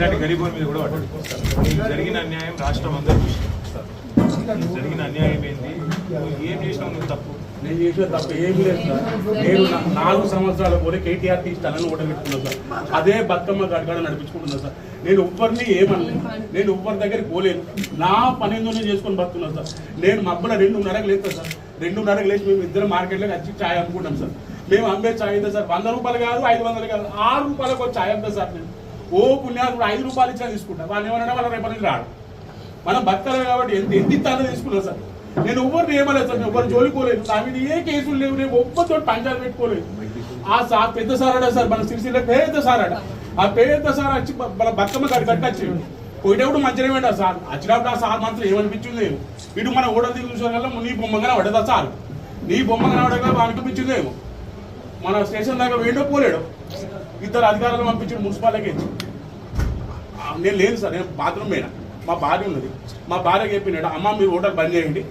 చిన్నటి గరీబుల మీద కూడా పడ్డాడు. జరిగిన అన్యాయం రాష్ట్రం అందరూ చూసింది జరిగిన అన్యాయం ఏంటి ఏం చేసినావు నువ్వు తప్పు. నేను చేసిన తప్ప ఏమీ లేదు సార్. నేను నాలుగు సంవత్సరాల పోలే కేటీఆర్ టీ స్థలాన్ని ఓటమిట్టుకున్నాను సార్. అదే బతుకమ్మ గడగడ నడిపించుకుంటున్నాను సార్. నేను ఒవ్వరిని ఏమనలేదు. నేను ఒవ్వరి దగ్గరికి పోలేను నా పని ఏందో నేను చేసుకొని బతున్నాను సార్. నేను మబ్బుల రెండున్నరకు లేదు సార్. రెండున్నరకు లేచి మేము ఇద్దరు మార్కెట్లోకి వచ్చి ఛాయ్ అమ్ముకుంటాం సార్. మేము అమ్మే ఛాయ్ అయితే సార్? వంద రూపాయలు కాదు ఐదు వందలు కాదు. ఆరు రూపాయలకు ఛాయ్ అమ్ముతా సార్ నేను. ఓ పుణ్యాలు ఐదు రూపాయలు ఇచ్చినా తీసుకుంటా. వాళ్ళు ఏమన్నా వాళ్ళ రేపటి నుంచి రాడు. మనం బతకాలి కాబట్టి ఎంత ఎంత ఇస్తానో తీసుకున్నా సార్. నేను ఎవరిని ఏమలేదు సార్ నేను ఎవరు జోలికోలేదు నా మీద ఏ కేసులు లేవు నేను ఒక్కతో పంచాలు పెట్టుకోలేదు. ఆ సార్ పెద్ద సారాడా సార్? మన సిరిసిల్ల పెద్ద సారాడ ఆ పెద్ద సార్ వచ్చి మన బతుకమ్మ కాడి కట్టచ్చి పోయేటప్పుడు మంచిగా పెట్టా సార్. వచ్చినప్పుడు ఆ సార్ మాత్రం ఏమనిపించింది ఏమో ఇటు మన ఓడ దిగు వల్ల నీ బొమ్మగానే పడదా సార్? నీ బొమ్మగానే పడగా అనిపించింది ఏమో మన స్టేషన్ దాకా వేడో పోలేడు. ఇద్దరు అధికారులు పంపించి మున్సిపాలిటీకి నేను లేదు సార్ నేను బాత్రూమ్ పోయినా. మా భార్య ఉన్నది. మా భార్యకి చెప్పినాడు అమ్మ మీరు హోటల్ బంద్ చేయండి.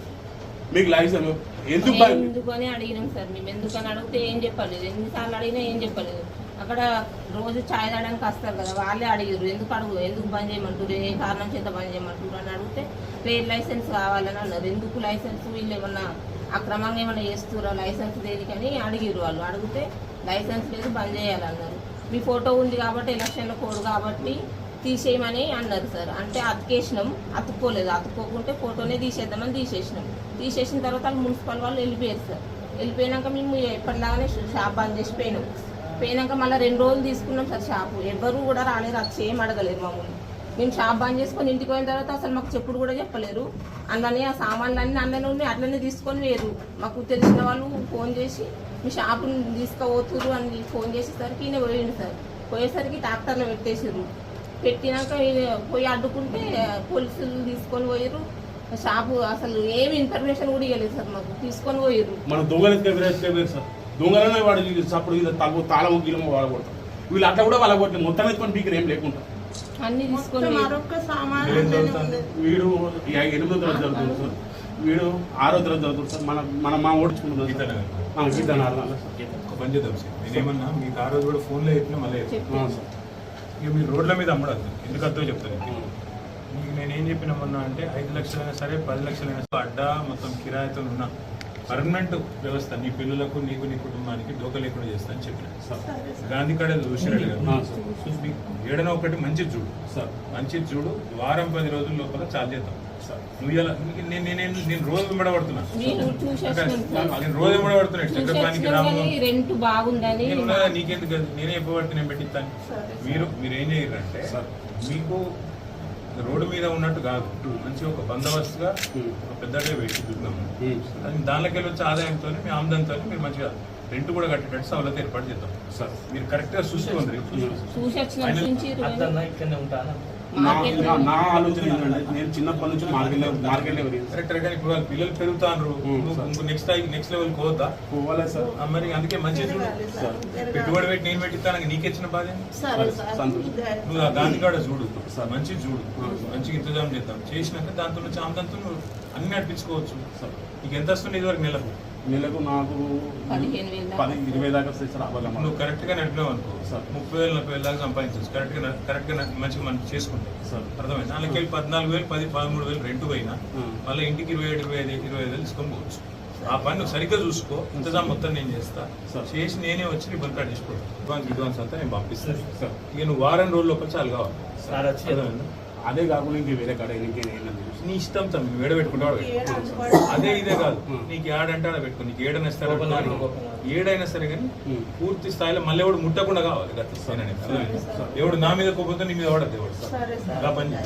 మీకు లైసెన్స్ ఎందుకు బంద్? ఎందుకు అని అడిగినాం సార్ మేము ఎందుకని అడిగితే ఏం చెప్పలేదు. ఎన్నిసార్లు అడిగినా ఏం చెప్పలేదు. అక్కడ రోజు ఛాయ్ తాగడానికి వస్తారు కదా వాళ్ళే అడిగారు ఎందుకు అడుగు ఎందుకు బంద్ చేయమంటారు ఏ కారణం చేత బంద్ చేయమంటారు అని అడిగితే ట్రేడ్ లైసెన్స్ కావాలని అన్నారు. ఎందుకు లైసెన్స్? వీళ్ళు ఏమన్నా అక్రమంగా ఏమన్నా చేస్తురా లైసెన్స్ దేనికని అడిగిరు వాళ్ళు. అడిగితే లైసెన్స్ లేదు బంద్ చేయాలన్నారు. మీ ఫోటో ఉంది కాబట్టి ఎలక్షన్లో కోడు కాబట్టి తీసేయమని అన్నారు సార్. అంటే అతికేసినాం అతుక్కోలేదు. అతుక్కోకుంటే ఫోటోనే తీసేద్దామని తీసేసినాం. తీసేసిన తర్వాత వాళ్ళు మున్సిపల్ వాళ్ళు వెళ్ళిపోయారు సార్. వెళ్ళిపోయినాక మేము ఎప్పటిలాగానే షాప్ బంద్ చేసి పోయినాం. పోయినాక మళ్ళీ రెండు రోజులు తీసుకున్నాం సార్ షాపు. ఎవ్వరు కూడా రాలేరు అది ఏం అడగలేరు మమ్మల్ని. మేము షాప్ బంద్ చేసుకొని ఇంటికి పోయిన తర్వాత అసలు మాకు చెప్పుడు కూడా చెప్పలేరు. అందులోనే ఆ సామాన్లు అన్నీ అందులోనే ఉన్నాయి అట్లనే తీసుకొని వేరు. మాకు తెలిసిన వాళ్ళు ఫోన్ చేసి మీ షాపుని తీసుకుపోతురు అని ఫోన్ చేసేసరికి ఈయన పోయిండు సార్. పోయేసరికి ట్రాక్టర్లో పెట్టేసారు పెట్టినాక పోయి అడ్డుకుంటే పోలీసులు తీసుకొని పోయారు షాపు అసలు ఏమి ఇన్ఫర్మేషన్ కూడా ఇవ్వలేదు సార్ మాకు. తీసుకొని పోయారు మన దొంగలు దొంగలనే వాడు అప్పుడు తాళము గీలము వీళ్ళు అట్లా కూడా వాళ్ళ మొత్తం ఎత్తుకొని పీకర్ ఏం లేకుండా. అన్ని తీసుకొని. వీడు ఎనిమిదో తరగతి చదువుతుంది సార్. వీడు ఆరో తరగతి చదువుతుంది సార్. మన మన మా ఓడించుకుంటున్నాం సార్. ఒక పని చేద్దాం సార్. నేనేమన్నా మీకు ఆ రోజు కూడా ఫోన్లో చెప్పినా మళ్ళీ ఆ, సార్. ఇక మీరు రోడ్ల మీద అమ్మడద్దు ఎందుకు అర్థం చెప్తాను. మీకు నేనేం చెప్పిన మొన్న అంటే ఐదు లక్షలైనా సరే పది లక్షలైనా సరే అడ్డా మొత్తం కిరాయితో ఉన్న పర్మనెంట్ వ్యవస్థ నీ పిల్లలకు నీకు నీ కుటుంబానికి దోక లేకుండా చేస్తా అని చెప్పిన. సార్ గాంధీ కాడ చూసినట్టు ఆ, కదా సార్. సో మీకు ఏడనో ఒకటి మంచి చూడు. సార్. మంచి చూడు. వారం పది రోజుల లోపల చాలు చేద్దాం. సార్. నువ్వు ఇలా నేను నేను నేను రోజు వింబడబడుతున్నా. నేను రోజు వింబడబడుతున్నా. రాము. నేను నీకెందుకు? అది? నేనే పెట్టిస్తాను. సరే, మీరు మీరు ఏం చేయరంటే సార్. మీకు రోడ్డు మీద ఉన్నట్టు కాదు. మంచి ఒక బందోబస్తుగా. ఒక పెద్దగా పెట్టి చూద్దాము ఉమ్, అది దానిలోకి వెళ్ళి వచ్చే ఆదాయంతో మీ ఆమ్దంతో మీరు మంచిగా రెంట్ కూడా కట్టేటట్టు సవలత ఏర్పాటు చేద్దాం. సార్. మీరు కరెక్ట్గా చూసుకోండి. నా ఆలోచన ఏంటంటే నేను చిన్నప్పటి నుంచి మార్కెట్ మార్కెట్ కరెక్ట్ కానీ ఇప్పుడు వాళ్ళ పిల్లలు పెరుగుతారు నెక్స్ట్ నెక్స్ట్ లెవెల్ పోతా. పోవాలే సార్. మరి అందుకే పెరగాలి సార్. పెట్టుబడి పెట్టి నేను పెట్టిస్తాను నీకు ఇచ్చిన బాధ. నువ్వు గాంధీ కాడ చూడు. సార్. మంచి చూడు. మంచిగా ఇంతజాం చేద్దాం. చేసినాక దాంతో నువ్వు అన్ని నడిపించుకోవచ్చు సార్. నీకు ఎంత వస్తుంది ఇదివరకు నెలకు? నెలకు నాకు వేలు. పది ఇరవై దాకా వస్తాయి సార్ అవ్వాలి నువ్వు కరెక్ట్గా నడిపినావు అనుకో. సార్. ముప్పై వేలు నలభై వేలు దాకా సంపాదించవచ్చు కరెక్ట్గా కరెక్ట్గా మంచిగా మనం చేసుకుంటాం. సార్. అర్థమైంది? దానికి వెళ్ళి పద్నాలుగు వేలు పది పదమూడు వేలు రెంట్ పోయినా. మళ్ళీ ఇంటికి ఇరవై ఏడు ఇరవై ఐదు ఇరవై ఐదు వేలు తీసుకొని పోవచ్చు. ఆ పని నువ్వు సరిగ్గా చూసుకో. ఇంతజాం మొత్తం నేను చేస్తా. సార్. చేసి నేనే వచ్చి నీ బంక్ కార్డ్ చేసుకో అడ్వాన్స్ అడ్వాన్స్ అంతా నేను పంపిస్తాను. సార్. ఇక నువ్వు వారం రోజుల లోపల చాలు కావాలి. సార్ అర్థమైందా? అదే కాకుండా ఇంక వేరే కాడ ఇంకేం ఏం లేదు. నీ ఇష్టం తమ్మి నువ్వు ఏడ పెట్టుకుంటావు అదే ఇదే కాదు. నీకు ఏడంటే ఆడ పెట్టుకో నీకు ఏడైనా సరే. ఏడైనా సరే కానీ. పూర్తి స్థాయిలో మళ్ళీ ఎవడు ముట్టకుండా కావాలి గత స్థాయిలో. ఎవడు నా మీద కోపంతో నీ మీద పడద్దు ఎవడు సరే సార్ ఇలా పని.